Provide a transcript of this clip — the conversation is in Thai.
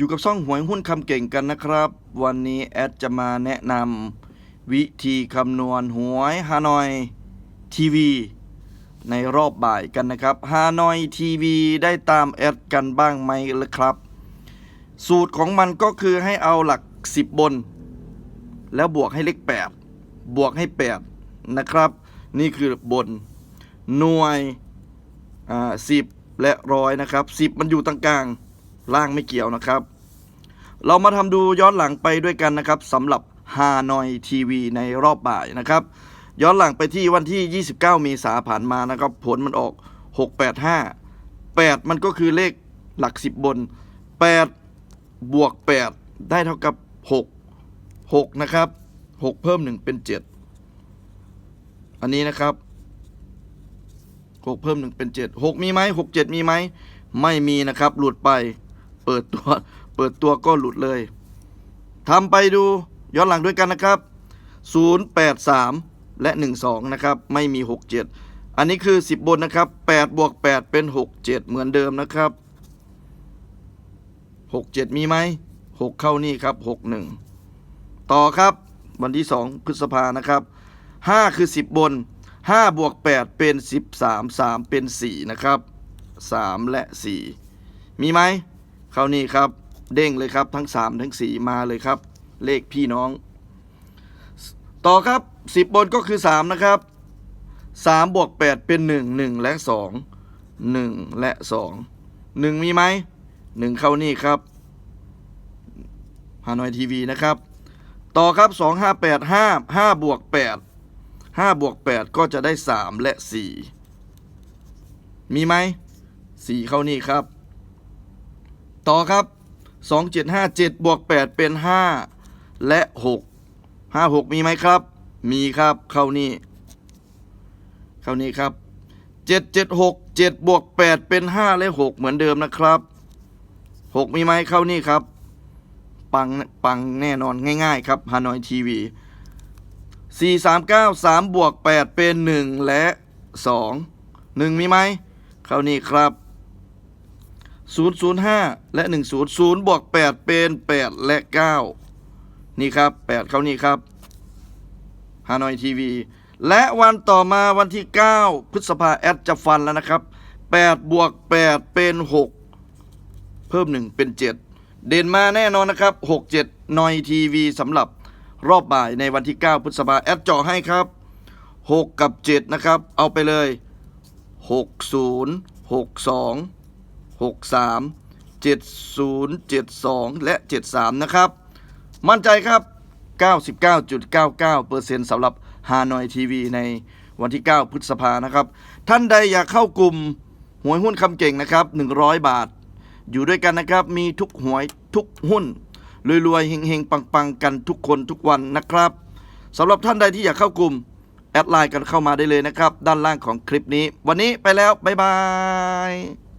อยู่กับซ่องหวยหุ้นคำเก่งกันนะครับ วันนี้แอดจะมาแนะนำวิธีคำนวณหวยฮานอยทีวีในรอบบ่ายกันนะครับฮานอยทีวีได้ตามแอดกันบ้างไหมล่ะครับ สูตรของมันก็คือให้เอาหลัก 10 บน แล้วบวกให้เลข8 บวกให้ 8 นะครับ นี่คือบน หน่วยอ่าสิบและร้อยนะครับสิบมันอยู่ตรงกลาง ล่างไม่เกี่ยวนะครับ เรามาทำดูย้อนหลังไปด้วยกันนะครับสำหรับฮานอยทีวีในรอบบ่ายนะครับ ย้อนหลังไปที่วันที่ 29 เมษาผ่านมานะครับ ผลมันออก 685 8 มันก็คือเลขหลัก 10 บน 8 บวก 8 ได้เท่ากับ 6 6 นะครับ 6 เพิ่ม 1 เป็น 7 อันนี้นะครับ 6 เพิ่ม 1 เป็น 7 6 มีไหม6 7 มีไหม ไม่มีนะครับ หลุดไป ปิดตัว เปิดตัวก็หลุดเลยทำไปดูย้อนหลังด้วยกันนะครับ 083 และ 12 นะครับ ไม่มี 67 อันนี้คือ 10 บนนะครับ 8 บวก 8 เป็น 67 เหมือนเดิมนะครับ 67 มีไหม 6 เข้านี่ครับ 61 ต่อครับ วันที่ 2 พฤษภานะครับ 5 คือ 10 บน 5 บวก 8 เป็น 13 3 เป็น 4 นะครับ 3 และ 4 มีไหม เข้านี่ครับ เด้งเลยครับทั้ง 3 ทั้ง 4 มาเลยครับ เลขพี่น้อง ต่อครับ 10 บนก็คือ 3 นะครับ 3 บวก 8 เป็น 1 1 และ 2 1 และ 2 1 มีไหม 1 เข้านี่ครับฮานอยทีวีนะครับ ต่อครับ 2 5 8 5 5บวก 8 5บวก 8 ก็จะได้ 3 และ 4 มีไหม 4 เข้านี่ครับ ต่อครับ 2 7 5 7 บวก 8 เป็น 5 และ 6 5 6 มีไหมครับ มีครับ เข้านี่เข้านี่ครับ 7 7 6 7 บวก 8 เป็น 5 และ 6 เหมือนเดิมนะครับ 6 มีไหมเข้านี่ครับ ปัง ปังแน่นอนง่าย ๆ ครับฮานอยทีวี4 3 9 3 บวก 8 เป็น 1 และ 2 1 มีไหมเข้านี่ครับ 005 และ 10 0บวก8เป็น 8 และ 9 นี่ครับ 8 เขานี่ครับฮานอยทีวีและวันต่อมาวันที่ 9 พฤษภาแอดจะฟันแล้วนะครับ8บวก8เป็น 6 เพิ่ม 1 เป็น 7 เด่นมาแน่นอนนะครับ 6 7นอยทีวีสำหรับรอบบ่ายในวันที่ 9 พฤษภาแอดเจาะให้ครับ 6 กับ 7 นะครับ เอาไปเลย 60 62 63 70 72 และ 73 นะครับ มั่นใจครับ 99.99%สำหรับฮานอยทีวีในวันที่ 9 พฤษภานะครับ ท่านใดอยากเข้ากลุ่มหวยหุ้นคำเก่งนะครับ 100 บาท อยู่ด้วยกันนะครับ มีทุกหวยทุกหุ้น รวยๆเฮงๆ ปังๆ กันทุกคนทุกวันนะครับสำหรับท่านใดที่อยากเข้ากลุ่ม แอดไลน์กันเข้ามาได้เลยนะครับ ด้านล่างของคลิปนี้ วันนี้ไปแล้ว บ๊ายบาย